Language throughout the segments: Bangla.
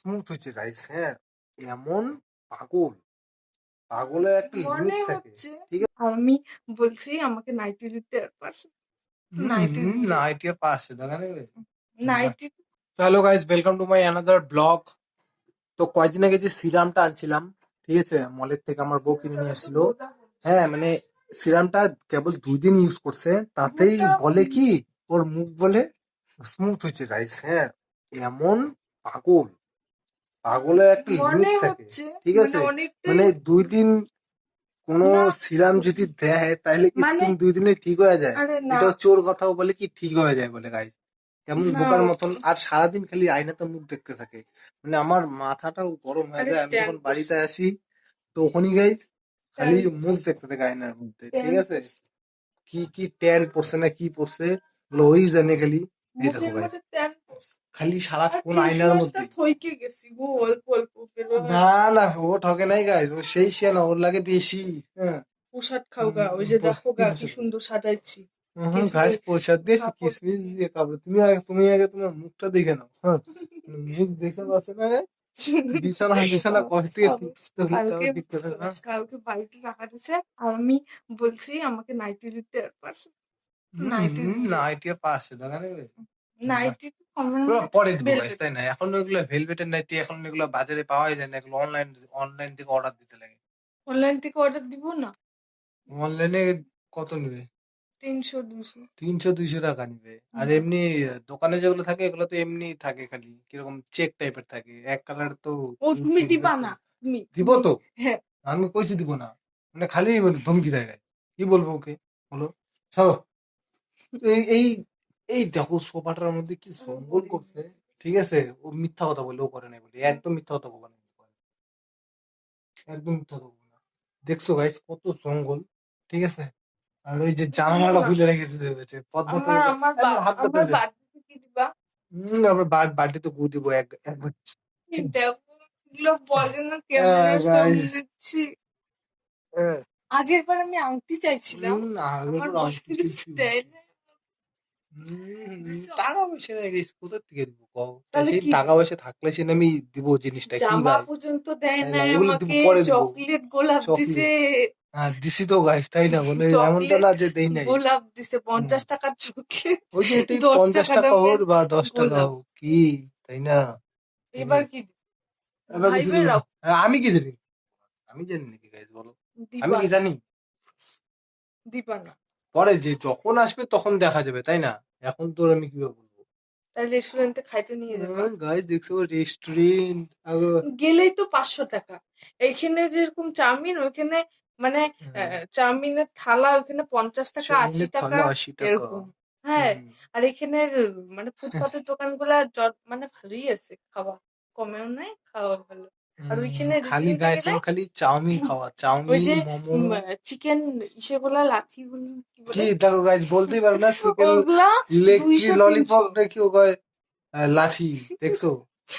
স্মুথ হয়েছে গাইস হ্যাঁ? এমন পাগল। পাগলের একটা লিমিট থাকে। ঠিক আমি বলছি আমাকে নাইটি দিতে পারছ নাইটি নাইটি পাশে দেখা নেবে nightie hello guys welcome to my another blog তো কয়েকদিন আগে যে সিরামটা আনছিলাম ঠিক আছে? মলের থেকে আমার বউ কিনে নিয়ে আসছিল হ্যাঁ মানে সিরামটা কেবল দুই দিন ইউজ করছে। তাতেই বলে কি? ওর মুখ বলে স্মুথ হয়েছে গাইস হ্যাঁ? এমন পাগল। পাগলের একটা লিমিট থাকে। ঠিক মানে আছে? মানে দুই দিন কোন সিরাম যদি দেয় তাহলে কি মানে- স্কিন দুই দিনে ঠিক হয়ে যায়। এটা চোর কথাও বলে কি ঠিক হয়ে যায় বলে গাইস কেমন বোকার মতন। আর সারাদিন খালি আয়নাতে মুখ দেখতে থাকে। মানে আমার মাথাটাও গরম হয়ে যায়। আমি যখন বাড়িতে আসি তো ওখানেই গাইস খালি মুখ দেখতে থাকে আয়নার মধ্যে। ঠিক আছে? কি কি ট্যান পড়ছে না কি পড়ছে ওই জানে খালি। এই দেখো। খালি সারাক্ষণ আয়নার মধ্যে। থইকে গেছি গো অল্প অল্প না না ও ঠকে নাই গাইস ও সেই সে না ওর লাগে বেশি হ্যাঁ। প্রসাদ খাও গা ওই যে দেখো গা কি সুন্দর সাজাইছি। গাছ প্রসাদ কাপড়। কিসমিস দিয়ে খাব তুমি আগে তুমি আগে তোমার মুখটা দেখে নাও হ্যাঁ। মুখ দেখে পাচ্ছে না বিছানা বিছানা ঠিক কালকে বাড়িতে রাখা দিছে আর আমি বলছি আমাকে নাইটি দিতে পারছ নাইটি হুম, নাইটি এর পাশে দেখা নেবে নাইটি পরে দিব তাই না? এখন ওগুলো ভেলভেটের নাইটি এখন এগুলো বাজারে পাওয়াই যায় না এগুলো অনলাইন অনলাইন থেকে অর্ডার দিতে লাগে। অনলাইন থেকে অর্ডার দিব না? অনলাইনে কত নেবে? তিনশো দুশো। তিনশো দুইশো টাকা নিবে। আর এমনি দোকানে যেগুলো থাকে এগুলো তো এমনি থাকে খালি কীরকম চেক টাইপের থাকে। এক কালার তো ও তুমি দিবা না তুমি দিব তো? হ্যাঁ। আমি কইছি দিব না। মানে খালি মানে ধমকি দেয় কি বলব ওকে? বলো চলো। এই এই এই দেখো সোফাটার মধ্যে কি জঙ্গল করছে। ঠিক আছে? ও মিথ্যা কথা বলে ও করে নাই বলে। একদম মিথ্যা কথা বলে একদম মিথ্যা কথা বলে না। দেখছ গাইস কত জঙ্গল। ঠিক আছে? আর ওই যে জানালাটা খুলে রেখে হাত আমরা বাড়িতে তো গু দিব একবার. সামনে দিচ্ছি। আগের বার আমি আংটি চাইছিলাম। আমার। দেয় না। টাকা পয়সা নাই guys, কোথা থেকে দিব কও? সেই টাকা পয়সা থাকলে সে আমি দিব জিনিসটা কি জামা পর্যন্ত দেয় তাই না আমাকে চকলেট গোলাপ দিছে। হ্যাঁ দিছি তো গাইস তাই না? বলে এমন তো না যে দেই নাই। গোলাপ দিছে পঞ্চাশ টাকার চকলেট ওই যে এটাই পঞ্চাশ টাকা হোক বা দশ টাকা হোক কি? তাই না? এবার কি এবার কিছু হ্যাঁ, আমি কি জানি? আমি জানি নাকি গাইস বলো। আমি কি জানি? দিবা না। পরে যে যখন আসবে তখন দেখা যাবে তাই না? এখন তোর আমি কীভাবে বলব তাহলে রেস্টুরেন্টে খাইতে নিয়ে যাবা। গাইস দেখছ রেস্টুরেন্ট গেলেই তো পাঁচশো টাকা। এখানে যেরকম চাউমিন ওইখানে মানে আহ, চাউমিনের থালা ওইখানে পঞ্চাশ টাকা আশি টাকা এরকম। হ্যাঁ আর এখানের মানে ফুটপাতের দোকানগুলা জ- মানে ভালোই আছে খাওয়া কমেও নাই খাওয়া ভালো। আর ওইখানে খালি গেলে ওর খালি চাউমিন খাওয়া চাউমিন মোমো চিকেন ইসেগুলা লাঠিগুলো কি দেখো গাইস বলতেই পারো না চিকেন লেগ ললিপপ নাকি ও কয় লাঠি দেখছ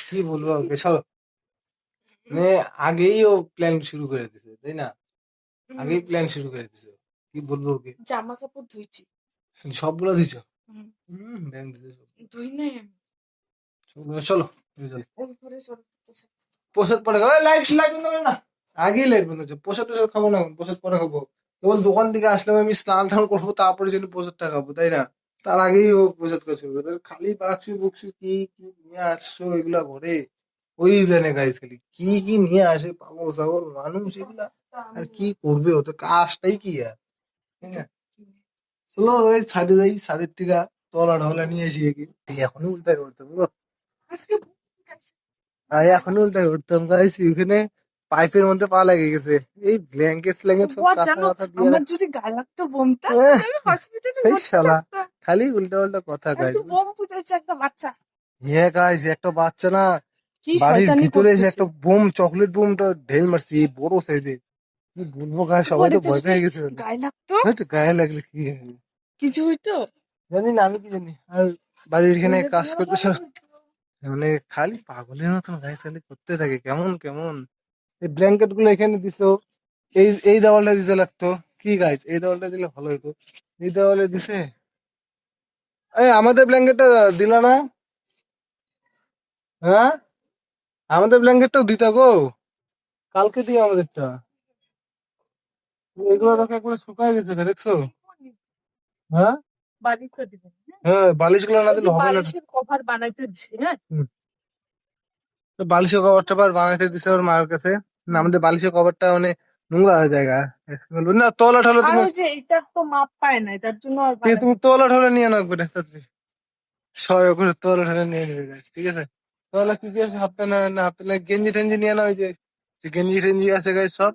কি বলব ওকে চলো মানে আগেই ও প্ল্যান শুরু করে দিছে তাই না আগেই প্ল্যান শুরু করে দিছে কি বলব ওকে জামা কাপড় ধুইছি সবগুলো দিছো হুম, ধুই নাই চলো চলো। প্রসাদ পরে লাইট লাইট বন্ধ করে না। আগেই লাইট বন্ধ হচ্ছে। প্রসাদ টোসাদ খাব না এখন, প্রসাদ পরে খাব। কেবল দোকান থেকে আসলাম আমি স্নান টান করব তারপরে যেন প্রসাদটা খাব তাই না? তার আগেই ও প্রসাদ খাওয়া শুরু খালি বাক্সু বুকসু কি কি নিয়ে আসছো এগুলা ঘরে? ওই জানে গাইজ খালি। কি কি নিয়ে আসে পাগল ছাগল মানুষ এগুলা? আর কি করবে ও তো? কাজটাই কি আর? চলো ওই ছাদে যাই ছাদের থেকে তলা ঢলা নিয়ে আসি একে। এই এখনও উল্টাই করতাম গো আজকে আর এখনও উল্টা করতাম গাইছি ওখানে পাইপের মধ্যে পা লেগে গেছে। এই ব্ল্যাঙ্কেট স্ল্যাঙ্কেট সব কাঁচা মাথা দিয়ে আমার যদি গায়ে লাগতো বোমটা আহ, আমি হসপিটালে এই শালা। খালি উল্টা উল্টা কথা গাইজ আজকে বোম ফুটেছে একটা বাচ্চা। হ্যাঁ গাইজ একটা বাচ্চা না বাড়ির ভিতরে এসে। একটা বোম চকলেট বোমটা ঢেল মারছি এই বড় সাইজের কি বলব গায়ে সবাই তো ভয় পেয়ে গেছে গায়ে লাগতো? হ্যাট, গায়ে লাগলে কি? কিছু হইতো? জানি না আমি কি জানি। আর বাড়ির এখানে কাজ করতে। মানে খালি পাগলের মতন গায়ে খালি করতে থাকে কেমন কেমন? এই ব্ল্যাঙ্কেটগুলো এখানে দিছো এই এই দেওয়ালটা দিতে লাগতো। কি গাইজ এই দেওয়ালটা দিলে ভালো হতো এই দেওয়ালে দিছে? এই আমাদের ব্ল্যাঙ্কেটটা দিলা না? হ্যাঁ? আমাদের ব্ল্যাঙ্কেটটাও দিতা গো। কালকে দিও আমাদেরটা এগুলো দেখো একবারে শুকায় গেছে দেখছ? হ্যাঁ? বালিশটা দিবেন হ্যাঁ বালিশগুলো না দিলে হবে না। বালিশের কভার বানাইতে দিছি হ্যাঁ? তো বালিশের কভারটা আবার বানাইতে দিছে ওর মার কাছে। না আমাদের বালিশের কভারটা মানে নোংরা হয়ে না তোলা ঠলে তুমি ওই যে এটার তো মাপ পায় না এটার জন্য আর ঠিক আছে, তুমি তোলা ঠলে নিয়ে নাও তাড়াতাড়ি। করে তোলা ঠলে নিয়ে নেবে ঠিক আছে? তোলা কি কি আছে? হাফ প্যান্ট না হাফ প্যান্ট গেঞ্জি টেঞ্জি নিয়ে নাও যে। গেঞ্জি টেঞ্জি আছে সব।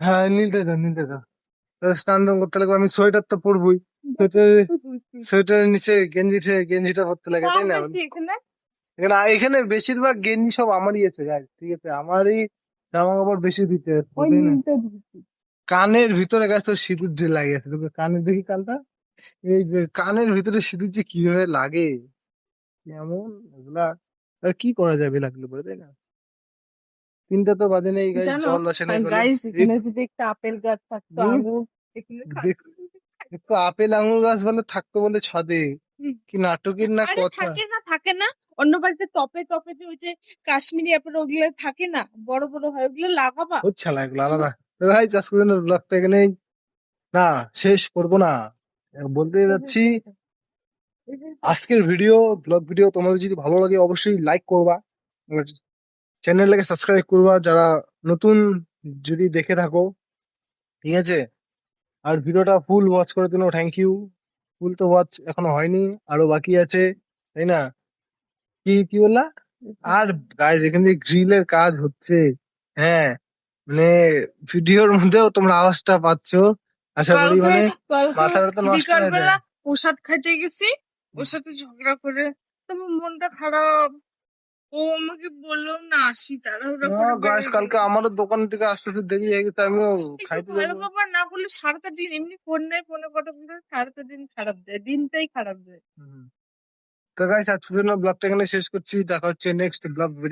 হ্যাঁ নিতে দাও নিতে দাও। স্নান করতে লাগবে। আমি সোয়েটার তো পরবই। সোয়েটার সোয়েটারের নিচে গেঞ্জি গেঞ্জিটা পরতে লাগে তাই না? এখানে? এখানে বেশিরভাগ গেঞ্জি সব আমারই আছে গাইস ঠিক আছে? আমারই জামা কাপড় বেশি দিতে কানের ভিতরে গেছে সিঁদুর দিয়ে লাগে আছে তোকে কানের দেখি কানটা? এই যে কানের ভিতরে সিঁদুর যে কীভাবে লাগে এমন এগুলা? কি করা যাবে লাগল পরে তাই না? তিনটা তো বাজে নেই গাইস জল আছে না গাইস এখানে যদি একটা আপেল গাছ থাকতো আঙুর একটু আপেল আঙুর গাছ বলে থাকতো বলে ছাদে। কি নাটকের না কথা? থাকে না থাকে না। অন্য বাড়িতে টপে টপে যে ওই যে কাশ্মীরি আপেল ওগুলো থাকে না। বড় বড় হয় ওগুলো লাগাবা। হচ্ছে না এগুলো আলাদা। ভাই চাষ করে ব্লগটা এখানে। না শেষ করব না। বলতে যাচ্ছি আজকের ভিডিও ব্লগ ভিডিও তোমাদের যদি ভালো লাগে অবশ্যই লাইক করবা। চ্যানেলটাকে সাবস্ক্রাইব করবা যারা নতুন যদি দেখে থাকো ঠিক আছে? আর ভিডিওটা ফুল ওয়াচ করার জন্য থ্যাংক ইউ ফুল তো ওয়াচ এখনও হয়নি আরও বাকি আছে তাই না? কি কি বললা? আর গাইজ এখানে যে গ্রিলের কাজ হচ্ছে হ্যাঁ? মানে ভিডিওর মধ্যেও তোমরা আওয়াজটা পাচ্ছো আশা করি মানে মাথাটা তো নষ্ট হয়ে যায়। প্রসাদ খাইতে গেছি ওর সাথে ঝগড়া করে তোমার মনটা খারাপ। ও আমাকে বলল না আসি তাড়াহুড়া গাছ কালকে। আমারও দোকান থেকে আসতে আসতে দেরি হয়ে গেছে আমি খাইতে যাব বাবা না বললে সারাটা দিন এমনি ফোন নেই ফোনে কথা বলে সারাটা দিন খারাপ যায় দিনটাই খারাপ যায়। তো গাইস আজকের জন্য ব্লগটা এখানে শেষ করছি দেখা হচ্ছে নেক্সট ব্লগ ভিডিও